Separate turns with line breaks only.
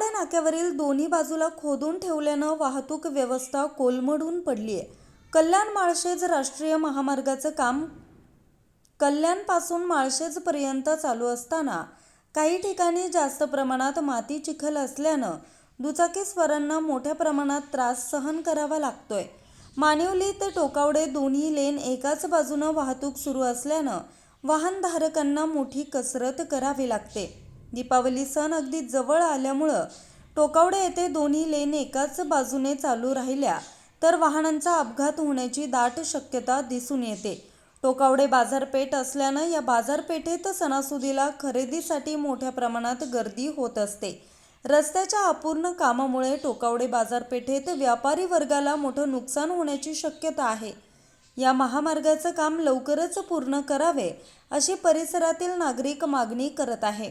टोकावडे नाक्यावरील दोन्ही बाजूला खोदून ठेवल्यानं वाहतूक व्यवस्था कोलमडून पडली आहे कल्याण माळशेज राष्ट्रीय महामार्गाचं काम कल्याणपासून माळशेजपर्यंत चालू असताना काही ठिकाणी जास्त प्रमाणात माती चिखल असल्यानं दुचाकीस्वारांना मोठ्या प्रमाणात त्रास सहन करावा लागतोय. मानिवली ते टोकावडे दोन्ही लेन एकाच बाजूनं वाहतूक सुरू असल्यानं वाहनधारकांना मोठी कसरत करावी लागते. दीपावली सण अगदी जवळ आल्यामुळं टोकावडे येथे दोन्ही लेन एकाच बाजूने चालू राहिल्या. तर वाहनांचा अपघात होण्याची दाट शक्यता दिसून येते. टोकावडे बाजारपेठ असल्यानं या बाजारपेठेत सणासुदीला खरेदीसाठी मोठ्या प्रमाणात गर्दी होत असते. रस्त्याच्या अपूर्ण कामामुळे टोकावडे बाजारपेठेत व्यापारी वर्गाला मोठं नुकसान होण्याची शक्यता आहे. या महामार्गाचं काम लवकरच पूर्ण करावे अशी परिसरातील नागरिक मागणी करत आहे.